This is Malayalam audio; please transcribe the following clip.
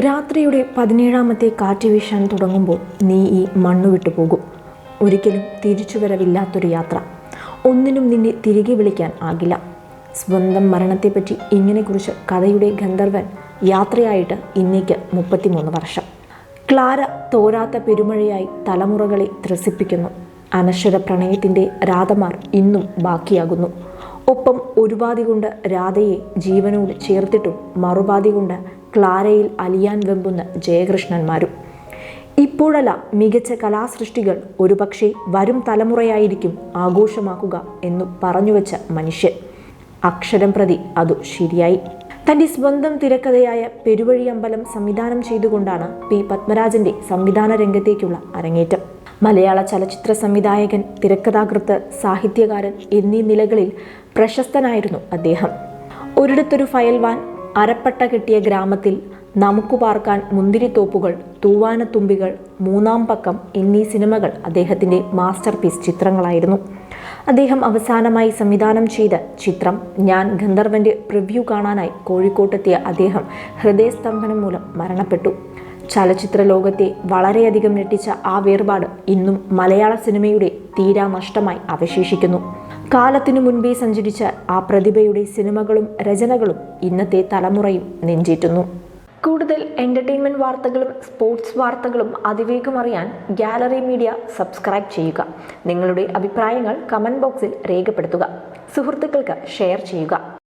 രാത്രിയുടെ പതിനേഴാമത്തെ കാറ്റ് വീശാൻ തുടങ്ങുമ്പോൾ നീ ഈ മണ്ണ് വിട്ടു പോകും. ഒരിക്കലും തിരിച്ചുവരവില്ലാത്തൊരു യാത്ര. ഒന്നിനും നിന്നെ തിരികെ വിളിക്കാൻ ആകില്ല. സ്വന്തം മരണത്തെപ്പറ്റി ഇങ്ങനെ കുറിച്ച് കഥയുടെ ഗന്ധർവൻ യാത്രയായിട്ട് ഇന്നേക്ക് മുപ്പത്തിമൂന്ന് വർഷം. ക്ലാര തോരാത്ത പെരുമഴയായി തലമുറകളെ ത്രസിപ്പിക്കുന്നു. അനശ്വര പ്രണയത്തിന്റെ രാധമാർ ഇന്നും ബാക്കിയാകുന്നു. ഒപ്പം ഒരുപാതി കൊണ്ട് രാധയെ ജീവനോട് ചേർത്തിട്ടും മറുപാതി കൊണ്ട് ക്ലാരയിൽ അലിയാൻ വെമ്പുന്ന ജയകൃഷ്ണന്മാരും. ഇപ്പോഴല്ല മികച്ച കലാസൃഷ്ടികൾ ഒരുപക്ഷെ വരും തലമുറയായിരിക്കും ആഘോഷമാക്കുക എന്നു പറഞ്ഞുവെച്ച മനുഷ്യൻ. അക്ഷരം പ്രതി അതു ശരിയായി. തന്റെ സ്വന്തം തിരക്കഥയായ പെരുവഴിയമ്പലം സംവിധാനം ചെയ്തുകൊണ്ടാണ് പി. പത്മരാജന്റെ സംവിധാന രംഗത്തേക്കുള്ള അരങ്ങേറ്റം. മലയാള ചലച്ചിത്ര സംവിധായകൻ തിരക്കഥാകൃത്ത് സാഹിത്യകാരൻ എന്നീ നിലകളിൽ പ്രശസ്തനായിരുന്നു അദ്ദേഹം. ഒരിടത്തൊരു ഫയൽവാൻ അരപ്പട്ട കിട്ടിയ ഗ്രാമത്തിൽ നമുക്ക് പാർക്കാൻ മുന്തിരിത്തോപ്പുകൾ തൂവാനത്തുമ്പികൾ മൂന്നാം പക്കം എന്നീ സിനിമകൾ അദ്ദേഹത്തിന്റെ മാസ്റ്റർ പീസ് ചിത്രങ്ങളായിരുന്നു. അദ്ദേഹം അവസാനമായി സംവിധാനം ചെയ്ത ചിത്രം ഞാൻ ഗന്ധർവന്റെ പ്രിവ്യൂ കാണാനായി കോഴിക്കോട്ടെത്തിയ അദ്ദേഹം ഹൃദയസ്തംഭനം മൂലം മരണപ്പെട്ടു. ചലച്ചിത്ര ലോകത്തെ വളരെയധികം ഞെട്ടിച്ച ആ വേർപാട് ഇന്നും മലയാള സിനിമയുടെ തീരാനഷ്ടമായി അവശേഷിക്കുന്നു. കാലത്തിനു മുൻപേ സഞ്ചരിച്ച ആ പ്രതിഭയുടെ സിനിമകളും രചനകളും ഇന്നത്തെ തലമുറയും നെഞ്ചേറ്റുന്നു. കൂടുതൽ എന്റർടൈൻമെന്റ് വാർത്തകളും സ്പോർട്സ് വാർത്തകളും അതിവേഗം അറിയാൻ ഗാലറി മീഡിയ സബ്സ്ക്രൈബ് ചെയ്യുക. നിങ്ങളുടെ അഭിപ്രായങ്ങൾ കമന്റ് ബോക്സിൽ രേഖപ്പെടുത്തുക. സുഹൃത്തുക്കൾക്ക് ഷെയർ ചെയ്യുക.